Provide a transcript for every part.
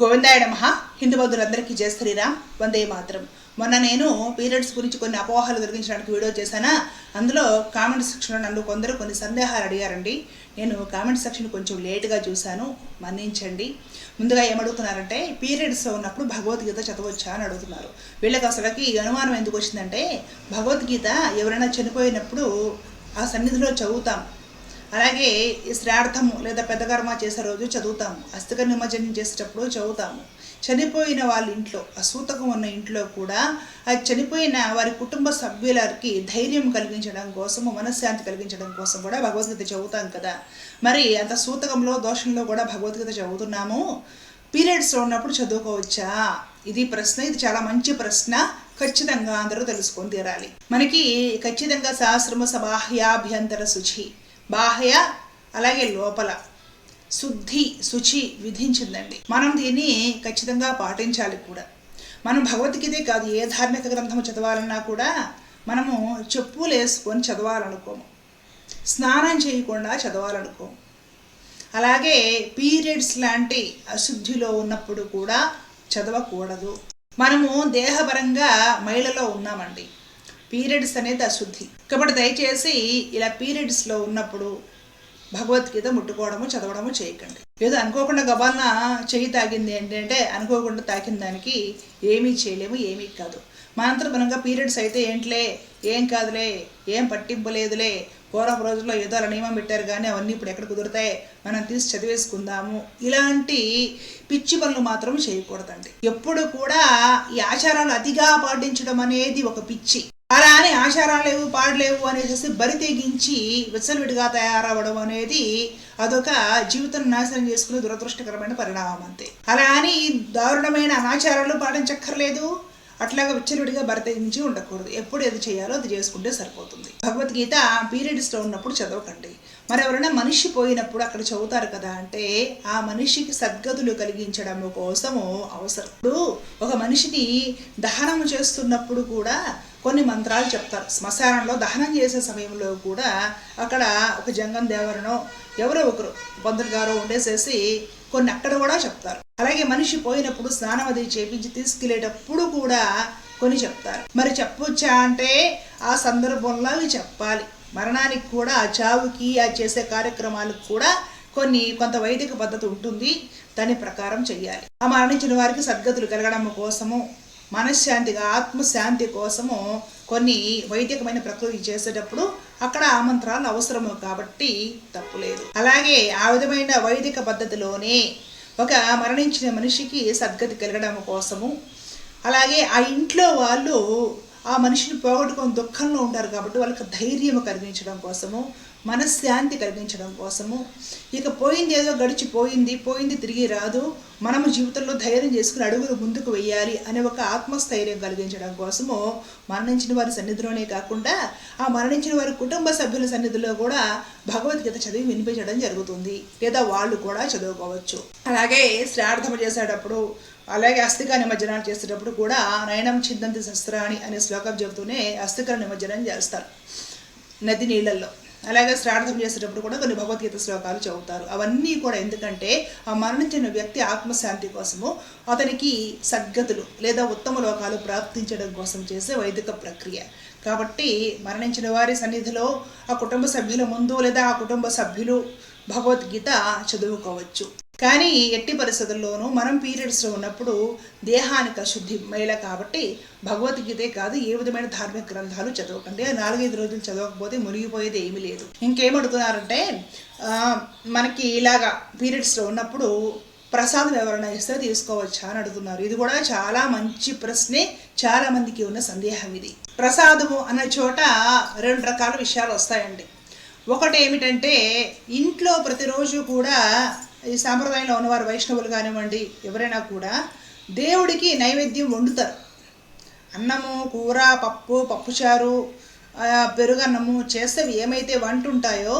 గోవిందాయ నమ. హిందూ బంధువులందరికీ జయ శ్రీరామ్. వందే మాత్రం. మొన్న నేను పీరియడ్స్ గురించి కొన్ని అపోహలు తొలగించడానికి వీడియో చేశానా? అందులో కామెంట్ సెక్షన్లో నన్ను కొందరు కొన్ని సందేహాలు అడిగారండి. నేను కామెంట్ సెక్షన్ కొంచెం లేట్గా చూశాను. మన్నించండి. ముందుగా ఏమడుగుతున్నారంటే పీరియడ్స్ ఉన్నప్పుడు భగవద్గీత చదవచ్చా అని అడుగుతున్నారు. వీళ్ళకి అసలుకి ఈ అనుమానం ఎందుకు వచ్చిందంటే భగవద్గీత ఎవరైనా చనిపోయినప్పుడు ఆ సన్నిధిలో చదువుతాం. అలాగే ఈ శ్రార్థము లేదా పెద్దకర్మ చేసే రోజు చదువుతాము. అస్థిక నిమజ్జనం చేసేటప్పుడు చదువుతాము. చనిపోయిన వాళ్ళ ఇంట్లో అసూతకం ఉన్న ఇంట్లో కూడా అది చనిపోయిన వారి కుటుంబ సభ్యులకి ధైర్యం కలిగించడం కోసము మనశ్శాంతి కలిగించడం కోసం కూడా భగవద్గీత చదువుతాం కదా. మరి అంత సూతకంలో దోషంలో కూడా భగవద్గీత చదువుతున్నాము. పీరియడ్స్లో ఉన్నప్పుడు చదువుకోవచ్చా? ఇది ప్రశ్న ఇది చాలా మంచి ప్రశ్న. ఖచ్చితంగా అందరూ తెలుసుకొని తీరాలి. మనకి ఖచ్చితంగా సహస్రమ సబాహ్యాభ్యంతర శుచి. బాహ్య అలాగే లోపల. శుద్ధి శుచి విధించిందండి. మనం దీన్ని ఖచ్చితంగా పాటించాలి కూడా. మనం భగవద్గీతే కాదు ఏ ధార్మిక గ్రంథము చదవాలన్నా కూడా మనము చెప్పులు వేసుకొని చదవాలనుకోము. స్నానం చేయకుండా చదవాలనుకోము. అలాగే పీరియడ్స్ లాంటి అశుద్ధిలో ఉన్నప్పుడు కూడా చదవకూడదు. మనము దేహపరంగా మహిళలో ఉన్నామండి. పీరియడ్స్ అనేది అశుద్ధి. కాబట్టి దయచేసి ఇలా పీరియడ్స్లో ఉన్నప్పుడు భగవద్గీత ముట్టుకోవడము చదవడము చేయకండి. ఏదో అనుకోకుండా గబాలన చెయ్యి తాగింది ఏంటంటే అనుకోకుండా తాకిన దానికి ఏమీ చేయలేము ఏమీ కాదు. మనంతరపరంగా పీరియడ్స్ అయితే ఏంట్లే ఏం కాదులే ఏం పట్టింపు లేదులే పూర్వపు రోజుల్లో ఏదో అలా నియమం పెట్టారు కానీ అవన్నీ ఇప్పుడు ఎక్కడ కుదురుతాయి మనం తీసి చదివేసుకుందాము. ఇలాంటి పిచ్చి పనులు మాత్రం చేయకూడదండి. ఎప్పుడు కూడా ఈ ఆచారాలు అతిగా పాటించడం అనేది ఒక పిచ్చి. అలా అని ఆచారాలు లేవు పాడలేవు అనేసి బరి తెగించి విచ్చలవిడిగా తయారవ్వడం అనేది అదొక జీవితం నాశనం చేసుకునే దురదృష్టకరమైన పరిణామం అంతే. అలా అని దారుణమైన అనాచారాలు పాటించక్కర్లేదు. అట్లాగా విచ్చలవిడిగా బరితెగించి ఉండకూడదు. ఎప్పుడు ఏది చేయాలో అది చేసుకుంటే సరిపోతుంది. భగవద్గీత పీరియడ్స్లో ఉన్నప్పుడు చదవకండి. మరి ఎవరైనా మనిషి పోయినప్పుడు అక్కడ చదువుతారు కదా అంటే ఆ మనిషికి సద్గతులు కలిగించడం కోసము అవసరం. ఒక మనిషిని దహనం చేస్తున్నప్పుడు కూడా కొన్ని మంత్రాలు చెప్తారు. శ్మశానంలో దహనం చేసే సమయంలో కూడా అక్కడ ఒక జంగం దేవరనో ఎవరో ఒకరు పంతులు గారో ఉండేసేసి కొన్ని అక్కడ కూడా చెప్తారు. అలాగే మనిషి పోయినప్పుడు స్నానం అది చేపించి తీసుకెళ్ళేటప్పుడు కూడా కొన్ని చెప్తారు. మరి చెప్పొచ్చా అంటే ఆ సందర్భంలో అవి చెప్పాలి. మరణానికి కూడా ఆ చావుకి ఆ చేసే కార్యక్రమాలకు కూడా కొన్ని కొంత వైదిక పద్ధతి ఉంటుంది. దాని ప్రకారం చెయ్యాలి. ఆ మరణించిన వారికి సద్గతులు కలగడం కోసము మనశ్శాంతిగా ఆత్మశాంతి కోసము కొన్ని వైదికమైన ప్రకృతి చేసేటప్పుడు అక్కడ ఆ మంత్రాలు అవసరము కాబట్టి తప్పులేదు అలాగే ఆ విధమైన వైదిక పద్ధతిలోనే ఒక మరణించిన మనిషికి సద్గతి కలగడం కోసము అలాగే ఆ ఇంట్లో వాళ్ళు ఆ మనిషిని పోగొట్టుకొని దుఃఖంలో ఉంటారు కాబట్టి వాళ్ళకి ధైర్యం కలిగించడం కోసము మనశ్శాంతి కలిగించడం కోసము. ఇక పోయింది ఏదో గడిచిపోయింది పోయింది తిరిగి రాదు. మనము జీవితంలో ధైర్యం చేసుకుని అడుగులు ముందుకు వెయ్యాలి అనే ఒక ఆత్మస్థైర్యం కలిగించడం కోసము మరణించిన వారి సన్నిధిలోనే కాకుండా ఆ మరణించిన వారి కుటుంబ సభ్యుల సన్నిధిలో కూడా భగవద్గీత చదివి వినిపించడం జరుగుతుంది. లేదా వాళ్ళు కూడా చదువుకోవచ్చు. అలాగే శ్రార్థము చేసేటప్పుడు అలాగే అస్థిక నిమజ్జనాలు చేసేటప్పుడు కూడా నయనం చిందంతి శస్త్రాణి అనే శ్లోకం చెబుతూనే అస్థిక నిమజ్జనం చేస్తారు. నది నీళ్ళల్లో. అలాగే శ్రార్థం చేసేటప్పుడు కూడా కొన్ని భగవద్గీత శ్లోకాలు చదువుతారు. అవన్నీ కూడా ఎందుకంటే ఆ మరణించిన వ్యక్తి ఆత్మశాంతి కోసము అతనికి సద్గతులు లేదా ఉత్తమ లోకాలు ప్రాప్తించడం కోసం చేసే వైదిక ప్రక్రియ. కాబట్టి మరణించిన వారి సన్నిధిలో ఆ కుటుంబ సభ్యుల ముందు లేదా ఆ కుటుంబ సభ్యులు భగవద్గీత చదువుకోవచ్చు. కానీ ఎట్టి పరిస్థితుల్లోనూ మనం పీరియడ్స్లో ఉన్నప్పుడు దేహానికి అశుద్ధి మేల కాబట్టి భగవద్గీతే కాదు ఏ విధమైన ధార్మిక గ్రంథాలు చదవకండి. ఆ నాలుగైదు రోజులు చదవకపోతే మునిగిపోయేది ఏమీ లేదు. ఇంకేమడుగుతున్నారంటే మనకి ఇలాగా పీరియడ్స్లో ఉన్నప్పుడు ప్రసాదం ఎవరైనా ఇస్తే తీసుకోవచ్చా అని అడుగుతున్నారు. ఇది కూడా చాలా మంచి ప్రశ్నే చాలా మందికి ఉన్న సందేహం ఇది. ప్రసాదము అన్న చోట రెండు రకాల విషయాలు వస్తాయండి. ఒకటి ఏమిటంటే ఇంట్లో ప్రతిరోజు కూడా ఈ సాంప్రదాయంలో ఉన్నవారు వైష్ణవులు కానివ్వండి ఎవరైనా కూడా దేవుడికి నైవేద్యం వండుతారు. అన్నము కూర పప్పు పప్పుచారు పెరుగన్నము చేసేవి ఏమైతే వంట ఉంటాయో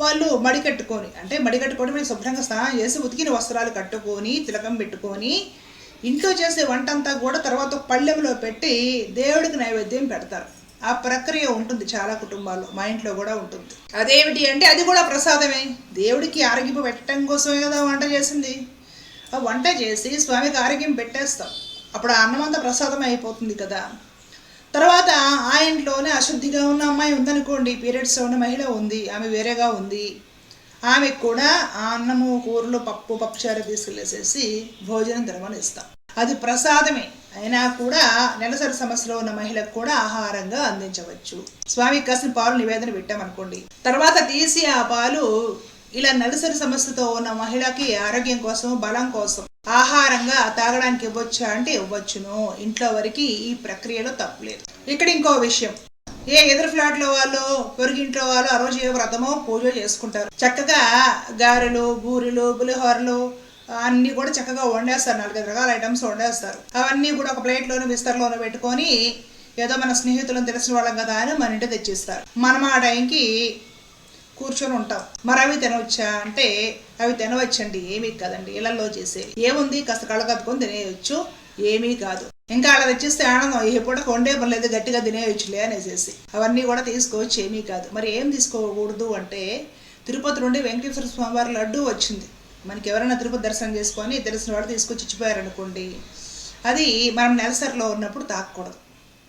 వాళ్ళు మడికట్టుకొని అంటే మడికట్టుకొని మేము శుభ్రంగా స్నానం చేసి ఉతికిన వస్త్రాలు కట్టుకొని తిలకం పెట్టుకొని ఇంట్లో చేసే వంట అంతా కూడా తర్వాత పళ్ళెంలో పెట్టి దేవుడికి నైవేద్యం పెడతారు. ఆ ప్రక్రియ ఉంటుంది చాలా కుటుంబాల్లో మా ఇంట్లో కూడా ఉంటుంది. అదేమిటి అంటే అది కూడా ప్రసాదమే. దేవుడికి ఆరోగ్యం పెట్టడం కోసమే కదా వంట చేసింది. ఆ వంట చేసి స్వామికి ఆరోగ్యం పెట్టేస్తాం. అప్పుడు ఆ అన్నం అంతా ప్రసాదం అయిపోతుంది కదా. తర్వాత ఆ ఇంట్లోనే అశుద్ధిగా ఉన్న అమ్మాయి ఉందనుకోండి పీరియడ్స్ ఉన్న మహిళ ఉంది ఆమె వేరేగా ఉంది. ఆమెకు కూడా ఆ అన్నము కూరలు పప్పు పప్పుచారు తీసుకెళ్ళేసేసి భోజనం తినమని ఇస్తాం. అది ప్రసాదమే. అయినా కూడా నెలసరి సమస్యలో ఉన్న మహిళకు కూడా ఆహారంగా అందించవచ్చు. స్వామి కాసిన పాలు నివేదన పెట్టామనుకోండి. తర్వాత తీసి ఆ పాలు ఇలా నెలసరి సమస్యతో ఉన్న మహిళకి ఆరోగ్యం కోసం బలం కోసం ఆహారంగా తాగడానికి ఇవ్వచ్చా అంటే ఇవ్వచ్చును. ఇంట్లో వరకు ఈ ప్రక్రియలో తప్పులేదు ఇక్కడ ఇంకో విషయం. ఏ ఎదురు ఫ్లాట్లో వాళ్ళు పొరుగింట్లో వాళ్ళు ఆ రోజు ఏ వ్రతమో పూజ చేసుకుంటారు. చక్కగా గారెలు బూరెలు పులిహోరలు అన్నీ కూడా చక్కగా వండేస్తారు. నాలుగైదు రకాల ఐటమ్స్ వండేస్తారు. అవన్నీ కూడా ఒక ప్లేట్లోనూ విస్తర్లోనూ పెట్టుకొని ఏదో మన స్నేహితులను తెలిసిన వాళ్ళం కదా అని మన ఇంటి తెచ్చిస్తారు. మనం ఆ టైంకి కూర్చొని ఉంటాం. మరి అవి తినవచ్చా అంటే అవి తినవచ్చండి. ఏమీ కాదండి. ఇళ్ళలో చేసే. ఏముంది? కాస్త కళ్ళ కప్పుకొని తినేయచ్చు. ఏమీ కాదు. ఇంకా అలా తెచ్చిస్తే ఆనందం. ఏ పూట కొండే పని లేదు. గట్టిగా తినేయచ్చులే అనేసేసి. అవన్నీ కూడా తీసుకోవచ్చు. ఏమీ కాదు. మరి ఏం తీసుకోకూడదు అంటే తిరుపతి నుండి వెంకటేశ్వర స్వామివారి లడ్డు వచ్చింది. మనకి ఎవరైనా తిరుపతి దర్శనం చేసుకొని తెలిసిన వాడు తీసుకొచ్చి ఇచ్చిపోయారనుకోండి అది మనం నెలసరిలో ఉన్నప్పుడు తాకూడదు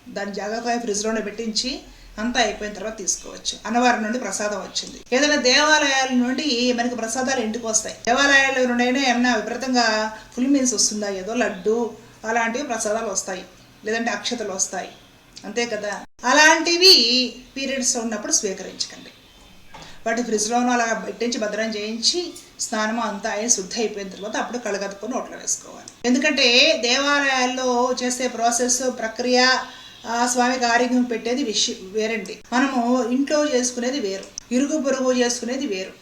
దాన్ని జాగ్రత్తగా ఫ్రిడ్జ్లోనే పెట్టించి అంతా అయిపోయిన తర్వాత తీసుకోవచ్చు. అన్నవారి నుండి ప్రసాదం వచ్చింది. ఏదైనా దేవాలయాల నుండి మనకి ప్రసాదాలు ఇంటికి వస్తాయి. దేవాలయాల నుండి ఏమైనా విపరీతంగా ఫుల్ మీల్స్ వస్తుందా ఏదో లడ్డు అలాంటివి ప్రసాదాలు వస్తాయి. లేదంటే అక్షతలు వస్తాయి. అంతే కదా? అలాంటివి పీరియడ్స్ ఉన్నప్పుడు స్వీకరించకండి. వాటి ఫ్రిడ్జ్లోనూ అలా పెట్టించి భద్రం చేయించి స్నానం అంతా అయి శుద్ధి అయిపోయిన తర్వాత అప్పుడు కళ్ళగత్తుకొని నోట్లో వేసుకోవాలి. ఎందుకంటే దేవాలయాల్లో చేసే ప్రాసెస్ ప్రక్రియ ఆ స్వామికి ఆరోగ్యం పెట్టేది విషయం వేరండి. మనము ఇంట్లో చేసుకునేది వేరు. ఇరుగు పొరుగు చేసుకునేది వేరు.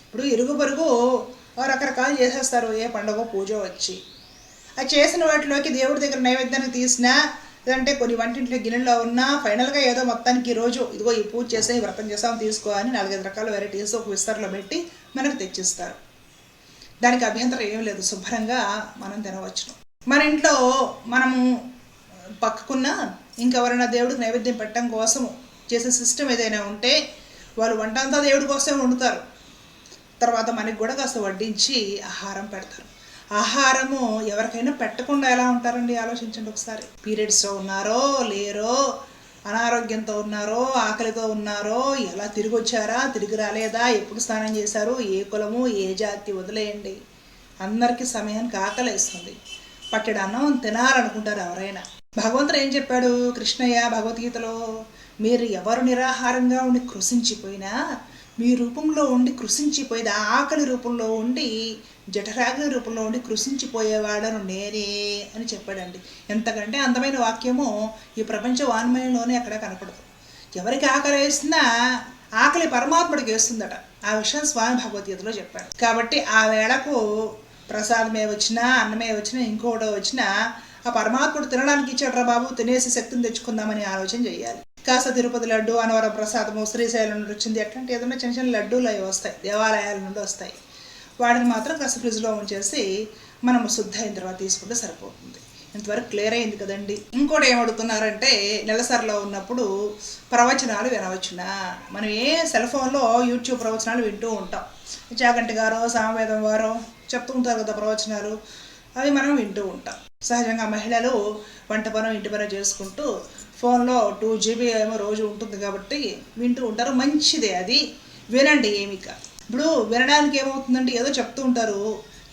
ఇప్పుడు ఇరుగు పొరుగు రకరకాలు చేసేస్తారు. ఏ పండుగ పూజ వచ్చి. అది చేసిన వాటిలోకి దేవుడి దగ్గర నైవేద్యానికి తీసినా లేదంటే కొన్ని వంటింట్లో గిన్నెలో ఉన్నా ఫైనల్గా ఏదో మొత్తానికి రోజు ఇదిగో ఈ పూజ చేసే వ్రతం చేసాం తీసుకో అని నాలుగైదు రకాల వెరైటీస్ ఒక విస్తరలో పెట్టి మనకు తెచ్చిస్తారు. దానికి అభ్యంతరం ఏం లేదు శుభ్రంగా మనం తినవచ్చును. మన ఇంట్లో మనము పక్కకున్న ఇంకెవరైనా దేవుడికి నైవేద్యం పెట్టడం కోసం చేసే సిస్టమ్ ఏదైనా ఉంటే వాళ్ళు వంట అంతా దేవుడి కోసమే వండుతారు. తర్వాత మనకి కూడా కాస్త వడ్డించి ఆహారం పెడతారు. ఆహారము ఎవరికైనా పెట్టకుండా ఎలా ఉంటారండి? ఆలోచించండి ఒకసారి. పీరియడ్స్లో ఉన్నారో లేరో అనారోగ్యంతో ఉన్నారో ఆకలితో ఉన్నారో ఎలా తిరిగి వచ్చారా తిరిగి రాలేదా ఎప్పుడు స్నానం చేశారు ఏ కులము ఏ జాతి వదిలేయండి. అందరికీ సమయానికి ఆకలేస్తుంది. పట్టెడు అన్నం తినాలనుకుంటారు ఎవరైనా. భగవంతుడు ఏం చెప్పాడు? కృష్ణయ్య భగవద్గీతలో మీరు ఎవరు నిరాహారంగా ఉండి కృషించిపోయినా మీ రూపంలో ఉండి కృషించిపోయేది ఆకలి రూపంలో ఉండి జఠరాగ్ని రూపంలో ఉండి కృషించిపోయేవాడను నేనే అని చెప్పాడండి. ఎంతకంటే అందమైన వాక్యము ఈ ప్రపంచ వాన్మయంలోనే అక్కడ కనపడదు. ఎవరికి ఆకలి వేసినా ఆకలి పరమాత్ముడికి వేస్తుందట. ఆ విషయం స్వామి భగవద్గీతలో చెప్పాడు. కాబట్టి ఆ వేళకు ప్రసాదమే వచ్చినా అన్నమే వచ్చినా ఇంకోటో వచ్చినా ఆ పరమాత్ముడు తినడానికి ఇచ్చాడు రా బాబు తినేసి శక్తిని తెచ్చుకుందామని ఆలోచన చేయాలి. కాస్త తిరుపతి లడ్డు అనవర ప్రసాదము శ్రీశైలం నుండి వచ్చింది. అట్లాంటి ఏదైనా చిన్న చిన్న లడ్డూలు అవి వస్తాయి దేవాలయాల నుండి వస్తాయి. వాటిని మాత్రం కాస్త ఫ్రిడ్జ్లో ఉంచేసి మనం శుద్ధ అయిన తర్వాత తీసుకుంటే సరిపోతుంది. ఇంతవరకు క్లియర్ అయింది కదండి. ఇంకోటి ఏం అడుగుతున్నారంటే నెలసరిలో ఉన్నప్పుడు ప్రవచనాలు వినవచ్చునా? మనం ఏ సెల్ ఫోన్లో యూట్యూబ్ ప్రవచనాలు వింటూ ఉంటాం. చాగంటి గారో సామవేదం వారో చెప్తూ ఉంటారు కదా ప్రవచనాలు అవి మనం వింటూ ఉంటాం. సహజంగా మహిళలు వంట పనం ఇంటి పనం చేసుకుంటూ ఫోన్లో టూ జీబీ ఏమో రోజు ఉంటుంది కాబట్టి వింటూ ఉంటారు. మంచిదే అది. వినండి ఏమి కాదు ఇప్పుడు వినడానికి ఏమవుతుందంటే ఏదో చెప్తూ ఉంటారు.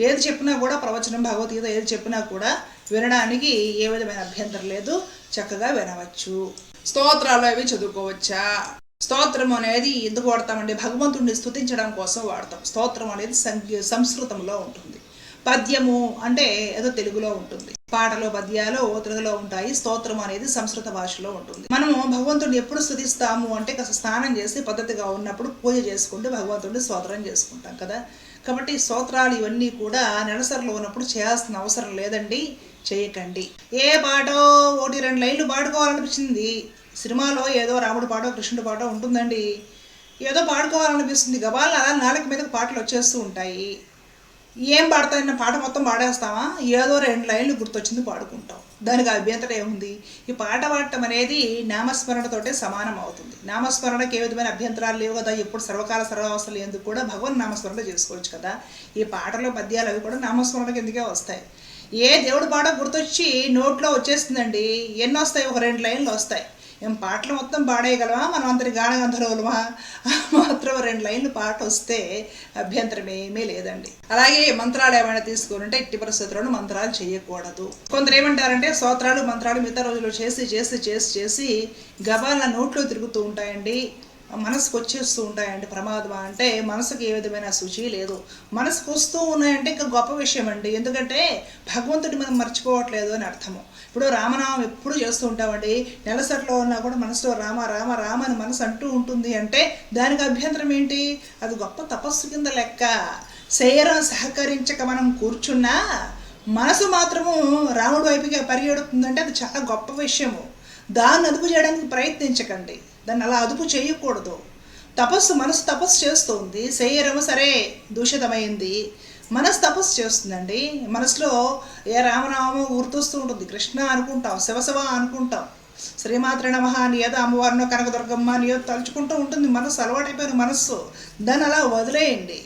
ఏది చెప్పినా కూడా ప్రవచనం భగవద్గీత ఏది చెప్పినా కూడా వినడానికి ఏ విధమైన అభ్యంతరం లేదు. చక్కగా వినవచ్చు. స్తోత్రాలు అవి చదువుకోవచ్చా? స్తోత్రం అనేది ఎందుకు వాడతామండి భగవంతుడిని స్థుతించడం కోసం వాడతాం. స్తోత్రం అనేది సంస్కృతంలో ఉంటుంది. పద్యము అంటే ఏదో తెలుగులో ఉంటుంది. పాటలు పద్యాలు తెలుగులో ఉంటాయి. స్తోత్రం అనేది సంస్కృత భాషలో ఉంటుంది. మనము భగవంతుడిని ఎప్పుడు స్థుతిస్తాము అంటే కాస్త స్నానం చేసి పద్ధతిగా ఉన్నప్పుడు పూజ చేసుకుంటూ భగవంతుడిని స్తోత్రం చేసుకుంటాం కదా. కాబట్టి స్తోత్రాలు ఇవన్నీ కూడా నెలసరిలో ఉన్నప్పుడు చేయాల్సిన అవసరం లేదండి. చేయకండి. ఏ పాటో ఒకటి రెండు లైన్లు పాడుకోవాలనిపించింది. సినిమాలో ఏదో రాముడు పాటో కృష్ణుడు పాటో ఉంటుందండి. ఏదో పాడుకోవాలనిపిస్తుంది. గబాల్ అలా నాలుగు మీదకి పాటలు వచ్చేస్తూ ఉంటాయి. ఏం పాడతాయన్న పాట మొత్తం పాడేస్తామా ఏదో రెండు లైన్లు గుర్తొచ్చింది పాడుకుంటాం దానికి అభ్యంతరం ఏముంది? ఈ పాట పాడటం అనేది నామస్మరణతోటే సమానం అవుతుంది. నామస్మరణకి ఏ విధమైన అభ్యంతరాలు లేవు కదా? ఎప్పుడు సర్వకాల సర్వావస్థలు ఎందుకు కూడా భగవన్ నామస్మరణ చేసుకోవచ్చు కదా? ఈ పాటలు పద్యాలు అవి కూడా నామస్మరణ ఎందుకే వస్తాయి? ఏ దేవుడు పాట గుర్తొచ్చి నోట్లో వచ్చేస్తుందండి ఎన్ని వస్తాయి ఒక రెండు లైన్లు వస్తాయి. ఏం పాటలు మొత్తం పాడేయగలమా? మనం అందరి గానగంధర్వులమా మాత్రం రెండు లైన్లు పాట వస్తే అభ్యంతరం ఏమీ లేదండి. అలాగే మంత్రాలు ఏమైనా తీసుకుంటే ఇట్టి పరిస్థితుల్లోనూ మంత్రాలు చేయకూడదు. కొందరు ఏమంటారంటే స్తోత్రాలు మంత్రాలు మిగతా రోజులు చేసి చేసి చేసి చేసి గబాల నోట్లో తిరుగుతూ ఉంటాయండి. మనసుకు వచ్చేస్తూ ఉంటాయండి ప్రమాదం అంటే మనసుకు ఏ విధమైన శుచి లేదు. మనసుకు వస్తూ ఉన్నాయంటే ఇంకా గొప్ప విషయం అండి ఎందుకంటే భగవంతుడి మనం మర్చిపోవట్లేదు అని అర్థము. ఇప్పుడు రామనామం ఎప్పుడు చేస్తూ ఉంటామండి. నెలసరిలో ఉన్నా కూడా మనసులో రామ రామ రామ అని మనసు అంటూ ఉంటుంది అంటే దానికి అభ్యంతరం ఏంటి? అది గొప్ప తపస్సు కింద లెక్క. శరీరం సహకరించక మనం కూర్చున్నా మనసు మాత్రము రాముడి వైపుగా పరిగెడుతుందంటే అది చాలా గొప్ప విషయము. దాన్ని అదుపు చేయడానికి ప్రయత్నించకండి. దాన్ని అలా అదుపు చేయకూడదు. తపస్సు మనసు తపస్సు చేస్తుంది. శరీరము సరే దూషితమైంది. మనసు తపస్సు చేస్తుందండి. మనసులో ఏ రామనామము గుర్తొస్తూ ఉంటుంది. కృష్ణ అనుకుంటాం శివశివ అనుకుంటాం. శ్రీమాత్ర నమహ అని ఏదో అమ్మవారినో కనకదుర్గమ్మ అని ఏదో తలుచుకుంటూ ఉంటుంది. మనసు అలవాటైపోయిన మనస్సు. దాన్ని అలా వదిలేయండి.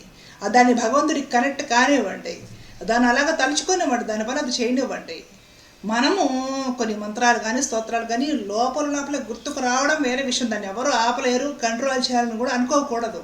దాన్ని భగవంతుడికి కనెక్ట్ కానివ్వండి. దాన్ని అలాగ తలుచుకోనివ్వండి. దానిపైన అది చేయనివ్వండి. మనము కొన్ని మంత్రాలు కానీ స్తోత్రాలు కానీ లోపల లోపల గుర్తుకు రావడం వేరే విషయం. దాన్ని ఎవరు ఆపలేరు కంట్రోల్ చేయాలని కూడా అనుకోకూడదు.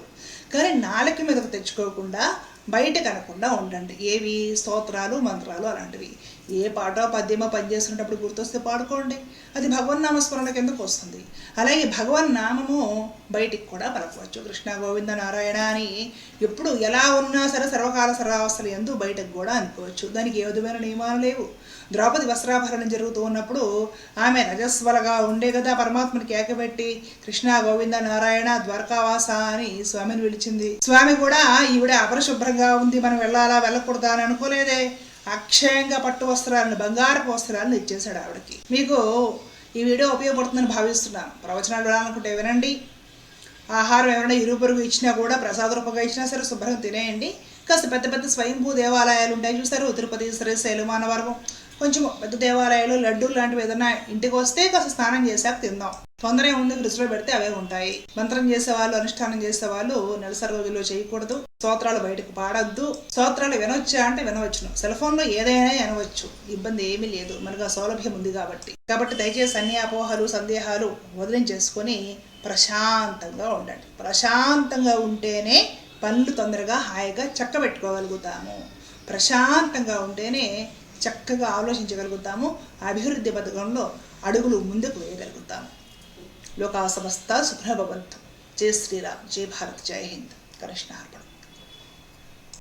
కానీ నాలుక మీదకు తెచ్చుకోకుండా బయట కనకుండా ఉండండి. ఏవి? స్తోత్రాలు మంత్రాలు అలాంటివి. ఏ పాటో పద్యమో పనిచేస్తున్నప్పుడు గుర్తొస్తే పాడుకోండి. అది భగవన్ నామస్మరణ కిందకు వస్తుంది? అలాగే భగవన్ నామము బయటికి కూడా పలకవచ్చు. కృష్ణ గోవింద నారాయణ అని ఎప్పుడు ఎలా ఉన్నా సరే సర్వకాల సర్వావస్థలు ఎందు బయటకు కూడా అనుకోవచ్చు. దానికి ఏ విధమైన నియమాలు లేవు. ద్రౌపది వస్త్రాభరణం జరుగుతూ ఉన్నప్పుడు ఆమె రజస్వలగా ఉండే కదా పరమాత్మనికి ఏకబెట్టి కృష్ణ గోవింద నారాయణ ద్వారకావాస అని స్వామిని పిలిచింది. స్వామి కూడా ఈవిడ అపరిశుభ్రంగా ఉంది. మనం వెళ్ళాలా? వెళ్ళకూడదా? అని అనుకోలేదే. అక్షయంగా పట్టు వస్త్రాలను బంగారపు వస్త్రాలను ఇచ్చేశాడు ఆవిడకి. మీకు ఈ వీడియో ఉపయోగపడుతుందని భావిస్తున్నాను. ప్రవచనాలు వినాలనుకుంటే వినండి. ఆహారం ఎవరైనా ఇరుపరుగు ఇచ్చినా కూడా ప్రసాద రూపంగా ఇచ్చినా సరే శుభ్రంగా తినేయండి. కాస్త పెద్ద పెద్ద స్వయంభూ దేవాలయాలు ఉంటాయి చూసారు. తిరుపతి శ్రీశైలం మానవరం కొంచెం పెద్ద దేవాలయాలు లడ్డూలు లాంటివి ఏదైనా ఇంటికి వస్తే కాస్త స్నానం చేశాక తిందాం. తొందర ఉంది ఫ్రిడ్జ్లో పెడితే అవే ఉంటాయి. మంత్రం చేసేవాళ్ళు అనుష్ఠానం చేసేవాళ్ళు నెలసరి రోజుల్లో చేయకూడదు. స్తోత్రాలు బయటకు పాడద్దు. స్తోత్రాలు వినొచ్చా అంటే వినవచ్చును. సెల్ ఫోన్లో ఏదైనా వినవచ్చు. ఇబ్బంది ఏమీ లేదు. మనకు ఆ సౌలభ్యం ఉంది కాబట్టి. కాబట్టి దయచేసి అన్ని అపోహలు సందేహాలు వదిలించేసుకొని ప్రశాంతంగా ఉండండి. ప్రశాంతంగా ఉంటేనే పనులు తొందరగా హాయిగా చక్కబెట్టుకోగలుగుతాము. ప్రశాంతంగా ఉంటేనే చక్కగా ఆలోచించగలుగుతాము. అభివృద్ధి పథకంలో అడుగులు ముందుకు వేయగలుగుతాము. लोका समस्ता सुखिनः भवन्तु जय श्रीराम जय भारत जय हिंद। कृष्णार्पण